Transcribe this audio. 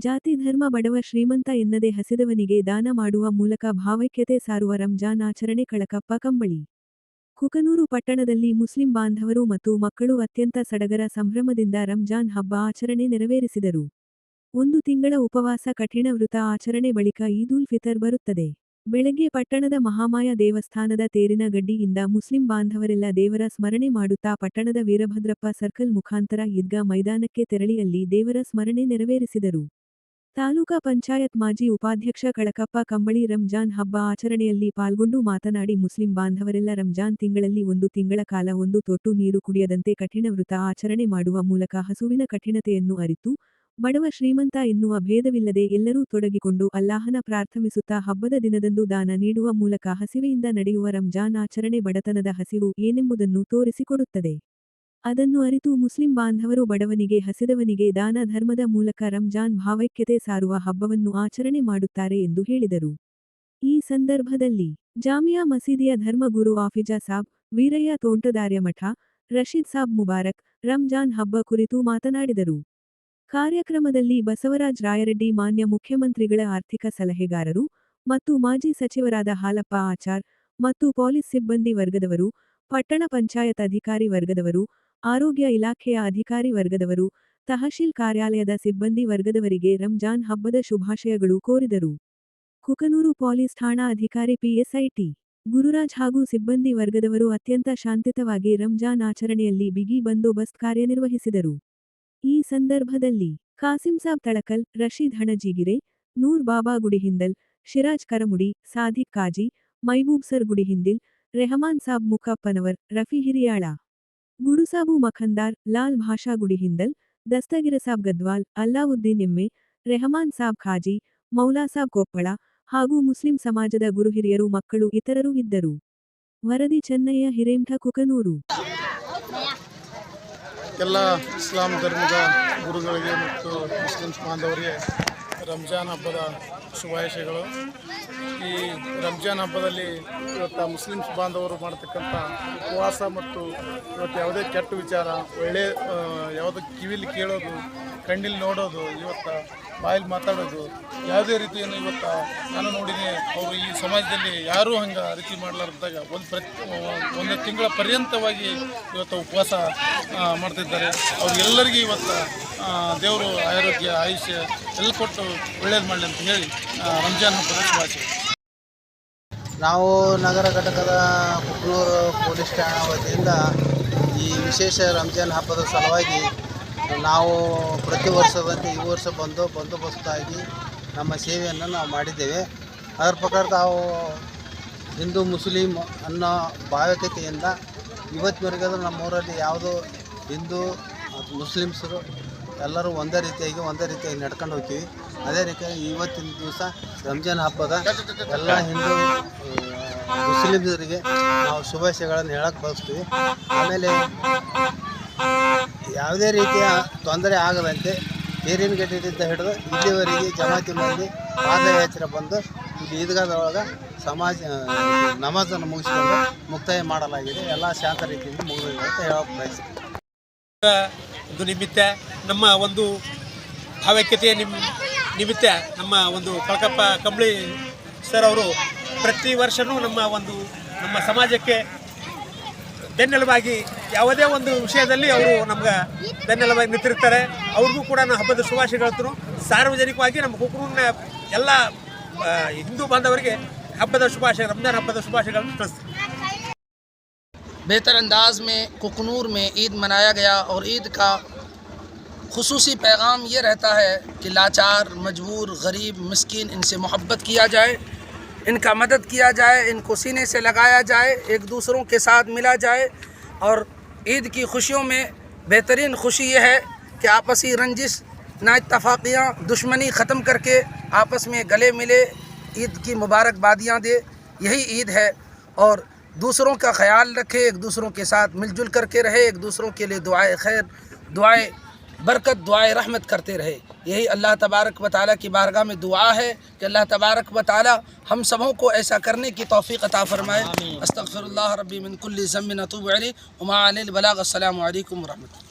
ಜಾತಿ ಧರ್ಮ ಬಡವ ಶ್ರೀಮಂತ ಎನ್ನದೆ ಹಸಿದವನಿಗೆ ದಾನ ಮಾಡುವ ಮೂಲಕ ಭಾವೈಕ್ಯತೆ ಸಾರುವ ರಂಜಾನ್ ಆಚರಣೆ ಕಳಕಪ್ಪ ಕಂಬಳಿ ಕುಕನೂರು ಪಟ್ಟಣದಲ್ಲಿ ಮುಸ್ಲಿಂ ಬಾಂಧವರು ಮತ್ತು ಮಕ್ಕಳು ಅತ್ಯಂತ ಸಡಗರ ಸಂಭ್ರಮದಿಂದ ರಂಜಾನ್ ಹಬ್ಬ ಆಚರಣೆ ನೆರವೇರಿಸಿದರು. ಒಂದು ತಿಂಗಳ ಉಪವಾಸ ಕಠಿಣ ವೃತ ಆಚರಣೆ ಬಳಿಕ ಈದುಲ್ ಫಿತರ್ ಬರುತ್ತದೆ. ಬೆಳಗ್ಗೆ ಪಟ್ಟಣದ ಮಹಾಮಾಯ ದೇವಸ್ಥಾನದ ತೇರಿನ ಗಡ್ಡಿಯಿಂದ ಮುಸ್ಲಿಂ ಬಾಂಧವರೆಲ್ಲ ದೇವರ ಸ್ಮರಣೆ ಮಾಡುತ್ತಾ ಪಟ್ಟಣದ ವೀರಭದ್ರಪ್ಪ ಸರ್ಕಲ್ ಮುಖಾಂತರ ಈದ್ಗಾ ಮೈದಾನಕ್ಕೆ ತೆರಳಿಯಲ್ಲಿ ದೇವರ ಸ್ಮರಣೆ ನೆರವೇರಿಸಿದರು. ತಾಲೂಕಾ ಪಂಚಾಯತ್ ಮಾಜಿ ಉಪಾಧ್ಯಕ್ಷ ಕಳಕಪ್ಪ ಕಂಬಳಿ ರಂಜಾನ್ ಹಬ್ಬ ಆಚರಣೆಯಲ್ಲಿ ಪಾಲ್ಗೊಂಡು ಮಾತನಾಡಿ ಮುಸ್ಲಿಂ ಬಾಂಧವರೆಲ್ಲ ರಂಜಾನ್ ತಿಂಗಳಲ್ಲಿ ಒಂದು ತಿಂಗಳ ಕಾಲ ಒಂದು ತೊಟ್ಟು ನೀರು ಕುಡಿಯದಂತೆ ಕಠಿಣ ವೃತ ಆಚರಣೆ ಮಾಡುವ ಮೂಲಕ ಹಸುವಿನ ಕಠಿಣತೆಯನ್ನು ಅರಿತು, ಬಡವ ಶ್ರೀಮಂತ ಎನ್ನುವ ಭೇದವಿಲ್ಲದೆ ಎಲ್ಲರೂ ತೊಡಗಿಕೊಂಡು ಅಲ್ಲಾಹನ ಪ್ರಾರ್ಥಮಿಸುತ್ತಾ ಹಬ್ಬದ ದಿನದಂದು ದಾನ ನೀಡುವ ಮೂಲಕ ಹಸಿವೆಯಿಂದ ನಡೆಯುವ ರಂಜಾನ್ ಆಚರಣೆ ಬಡತನದ ಹಸಿವು ಏನೆಂಬುದನ್ನು ತೋರಿಸಿಕೊಡುತ್ತದೆ. ಅದನ್ನು ಅರಿತು ಮುಸ್ಲಿಂ ಬಾಂಧವರು ಬಡವನಿಗೆ ಹಸಿದವನಿಗೆ ದಾನ ಧರ್ಮದ ಮೂಲಕ ರಂಜಾನ್ ಭಾವೈಕ್ಯತೆ ಸಾರುವ ಹಬ್ಬವನ್ನು ಆಚರಣೆ ಮಾಡುತ್ತಾರೆ ಎಂದು ಹೇಳಿದರು. ಈ ಸಂದರ್ಭದಲ್ಲಿ ಜಾಮಿಯಾ ಮಸೀದಿಯ ಧರ್ಮಗುರು ಆಫಿಜಾ ಸಾಬ್, ವೀರಯ್ಯ ತೋಂಟದಾರ್ಯ ಮಠ ರಶೀದ್ ಸಾಬ್ ಮುಬಾರಕ್, ರಂಜಾನ್ ಹಬ್ಬ ಕುರಿತು ಮಾತನಾಡಿದರು. ಕಾರ್ಯಕ್ರಮದಲ್ಲಿ ಬಸವರಾಜ್ ರಾಯರೆಡ್ಡಿ ಮಾನ್ಯ ಮುಖ್ಯಮಂತ್ರಿಗಳ ಆರ್ಥಿಕ ಸಲಹೆಗಾರರು ಮತ್ತು ಮಾಜಿ ಸಚಿವರಾದ ಹಾಲಪ್ಪ ಆಚಾರ್ ಮತ್ತು ಪೊಲೀಸ್ ಸಿಬ್ಬಂದಿ ವರ್ಗದವರು ಪಟ್ಟಣ ಪಂಚಾಯತ್ ಅಧಿಕಾರಿ ವರ್ಗದವರು, ಆರೋಗ್ಯ ಇಲಾಖೆಯ ಅಧಿಕಾರಿ ವರ್ಗದವರು, ತಹಶೀಲ್ ಕಾರ್ಯಾಲಯದ ಸಿಬ್ಬಂದಿ ವರ್ಗದವರಿಗೆ ರಂಜಾನ್ ಹಬ್ಬದ ಶುಭಾಶಯಗಳು ಕೋರಿದರು. ಕುಕನೂರು ಪೊಲೀಸ್ ಠಾಣಾ ಅಧಿಕಾರಿ ಪಿಎಸ್ಐಟಿ, ಗುರುರಾಜ್ ಹಾಗೂ ಸಿಬ್ಬಂದಿ ವರ್ಗದವರು ಅತ್ಯಂತ ಶಾಂತಿತವಾಗಿ ರಂಜಾನ್ ಆಚರಣೆಯಲ್ಲಿ ಬಿಗಿ ಬಂದೋಬಸ್ತ್ ಕಾರ್ಯನಿರ್ವಹಿಸಿದರು. ಈ ಸಂದರ್ಭದಲ್ಲಿ ಕಾಸಿಂಸಾಬ್ ತಳಕಲ್, ರಶೀದ್ ಹಣಜಿಗಿರೆ, ನೂರ್ ಬಾಬಾ ಗುಡಿಹಿಂದಲ್ ಶಿರಾಜ್ ಕರಮುಡಿ ಸಾಧಿಕ್ ಕಾಜಿ, ಮೈಬೂಬ್ ಸರ್ ಗುಡಿಹಿಂದಿಲ್ ರೆಹಮಾನ್ ಸಾಬ್ ಮುಖಪ್ಪನವರ್, ರಫಿ ಹಿರಿಯಾಳ. ಗುಡುಸಾಬು ಮಖಂದಾರ್, ಲಾಲ್ ಭಾಷಾ ಗುಡಿಹಿಂದಲ್ ದಸ್ತಗಿರ ಸಾಬ್ ಗದ್ವಾಲ್, ಅಲ್ಲಾವುದ್ದೀನ್ ಎಮ್ಮೆ, ರೆಹಮಾನ್ ಸಾಬ್ ಖಾಜಿ ಮೌಲಾಸಾಬ್ ಕೊಪ್ಪಳ ಹಾಗೂ ಮುಸ್ಲಿಂ ಸಮಾಜದ ಗುರುಹಿರಿಯರು ಮಕ್ಕಳು ಇತರರು ಇದ್ದರು. ವರದಿ ಚೆನ್ನಯ್ಯ ಹಿರೇಂಠ ಕುಕನೂರು. ಎಲ್ಲ ಇಸ್ಲಾಂ ಧರ್ಮದ ಗುರುಗಳಿಗೆ ಮತ್ತು ಮುಸ್ಲಿಂ ಬಾಂಧವರಿಗೆ ರಂಜಾನ್ ಹಬ್ಬದ ಶುಭಾಶಯಗಳು. ಈ ರಂಜಾನ್ ಹಬ್ಬದಲ್ಲಿ ಇವತ್ತು ಮುಸ್ಲಿಮ್ಸ್ ಬಾಂಧವರು ಮಾಡ್ತಕ್ಕಂಥ ಉಪವಾಸ ಮತ್ತು ಇವತ್ತು ಯಾವುದೇ ಕೆಟ್ಟ ವಿಚಾರ, ಒಳ್ಳೆ ಯಾವುದು ಕಿವಿಲಿ ಕೇಳೋದು ಕಣ್ಣಲ್ಲಿ ನೋಡೋದು, ಇವತ್ತು ಬಾಯಲ್ಲಿ ಮಾತಾಡೋದು, ಯಾವುದೇ ರೀತಿಯನ್ನು ಇವತ್ತು ನಾನು ನೋಡಿನಿ ಅವರು ಈ ಸಮಾಜದಲ್ಲಿ ಯಾರೂ ಹಂಗೆ ರೀತಿ ಮಾಡಲಾರ್ದಾಗ ಒಂದು ಪ್ರತಿ ಒಂದು ತಿಂಗಳ ಪರ್ಯಂತವಾಗಿ ಇವತ್ತು ಉಪವಾಸ ಮಾಡ್ತಿದ್ದಾರೆ. ಅವ್ರಿಗೆಲ್ಲರಿಗೂ ಇವತ್ತು ದೇವರು ಆರೋಗ್ಯ, ಆಯುಷ್ಯ ಎಲ್ಲ ಕೊಟ್ಟು ಒಳ್ಳೇದು ಮಾಡಲಿ ಅಂತ ಹೇಳಿ ರಂಜಾನ್ ಹಬ್ಬದ ಶುಭಾಶಯ. ನಾವು ನಗರ ಘಟಕದ ಕುಕ್ನೂರು ಪೊಲೀಸ್ ಠಾಣಾ ವತಿಯಿಂದ ಈ ವಿಶೇಷ ರಂಜಾನ್ ಹಬ್ಬದ ಸಲುವಾಗಿ ನಾವು ಪ್ರತಿ ವರ್ಷದಂತೆ ಈ ವರ್ಷ ಬಂದು ಬಂದೋಬಸ್ತಾಗಿ ನಮ್ಮ ಸೇವೆಯನ್ನು ನಾವು ಮಾಡಿದ್ದೇವೆ. ಅದರ ಪ್ರಕಾರ ನಾವು ಹಿಂದೂ, ಮುಸ್ಲಿಂ ಅನ್ನೋ ಭಾವಿಕತೆಯಿಂದ ಇವತ್ತಿನವರೆಗೂ ಅದು ನಮ್ಮೂರಲ್ಲಿ ಯಾವುದೋ ಹಿಂದೂ ಮುಸ್ಲಿಮ್ಸರು ಎಲ್ಲರೂ ಒಂದೇ ರೀತಿಯಾಗಿ ಒಂದೇ ರೀತಿಯಾಗಿ ನಡ್ಕೊಂಡು ಹೋಗ್ತೀವಿ. ಅದೇ ರೀತಿಯಾಗಿ ಇವತ್ತಿನ ದಿವಸ ರಂಜಾನ್ ಹಬ್ಬದ ಎಲ್ಲ ಹಿಂದೂ ಮುಸ್ಲಿಮರಿಗೆ ನಾವು ಶುಭಾಶಯಗಳನ್ನು ಹೇಳಕ್ಕೆ ಬಯಸ್ತೀವಿ. ಆಮೇಲೆ ಯಾವುದೇ ರೀತಿಯ ತೊಂದರೆ ಆಗದಂತೆ ನೀರಿನ ಗಡ್ಡಿಯಿಂದ ಹಿಡಿದು ಇಲ್ಲಿವರೆಗೆ ಜಮಾತಿ ಮಂದಿ ಪಾದಯಾತ್ರೆ ಬಂದು ಇಲ್ಲಿ ಈದ್ಗಾದೊಳಗೆ ಸಮಾಜ ನಮಾಜನ್ನು ಮುಗಿಸ್ಕೊಂಡು ಮುಕ್ತಾಯ ಮಾಡಲಾಗಿದೆ. ಎಲ್ಲ ಶಾಂತ ರೀತಿಯಿಂದ ಮುಗಿದಿದೆ ಅಂತ ಹೇಳಕ್ಕೆ ಬಯಸ್ತೀವಿ ಒಂದು ನಿಮಿತ್ತ ನಮ್ಮ ಒಂದು ಭಾವೈಕ್ಯತೆಯ ನಿಮ್ ನಿಮಿತ್ತ ನಮ್ಮ ಒಂದು ಕಳಕಪ್ಪ ಕಂಬಳಿ ಸರ್ ಅವರು ಪ್ರತಿ ವರ್ಷವೂ ನಮ್ಮ ಒಂದು ನಮ್ಮ ಸಮಾಜಕ್ಕೆ ಬೆನ್ನೆಲುಬಾಗಿ ಯಾವುದೇ ಒಂದು ವಿಷಯದಲ್ಲಿ ಅವರು ನಮ್ಗೆ ಬೆನ್ನೆಲುಬಾಗಿ ನಿಂತಿರ್ತಾರೆ ಅವ್ರಿಗೂ ಕೂಡ ನಾವು ಹಬ್ಬದ ಶುಭಾಶಯಗಳು ಸಾರ್ವಜನಿಕವಾಗಿ ನಮ್ಮ ಕುಕ್ರೂರಿನ ಎಲ್ಲ ಆ, ಹಿಂದೂ ಬಾಂಧವರಿಗೆ ಹಬ್ಬದ ಶುಭಾಶಯ ರಂಜಾನ್ ಹಬ್ಬದ ಶುಭಾಶಯಗಳನ್ನು ತಿಳಿಸ್ತೀವಿ बेहतर अंदाज में कुकनूर में ईद मनाया गया और ईद का خصوصی پیغام یہ رہتا ہے کہ لاچار، مجبور، غریب، مسکین ان سے محبت کیا جائے، ان کا مدد کیا جائے، ان کو سینے سے لگایا جائے، ایک دوسروں کے ساتھ ملا جائے۔ اور عید کی خوشیوں میں بہترین خوشی یہ ہے کہ آپسی رنجش نا اتفاقیاں دشمنی ختم کر کے آپس میں گلے ملے، عید کی مبارک بادیاں دے۔ یہی عید ہے۔ اور دوسروں کا خیال رکھے، ایک دوسروں کے ساتھ مل جل کر کے رہے، ایک دوسروں کے لیے دعائیں خیر دعائیں برکت دعائے رحمت کرتے رہے۔ یہی اللہ تبارک و تعالیٰ کی بارگاہ میں دعا ہے کہ اللہ تبارک و تعالیٰ ہم سبوں کو ایسا کرنے کی توفیق عطا فرمائے۔ استغفر اللہ ربی من کل ضمن علی امان البلاغ۔ السلام علیکم ورحمت اللہ۔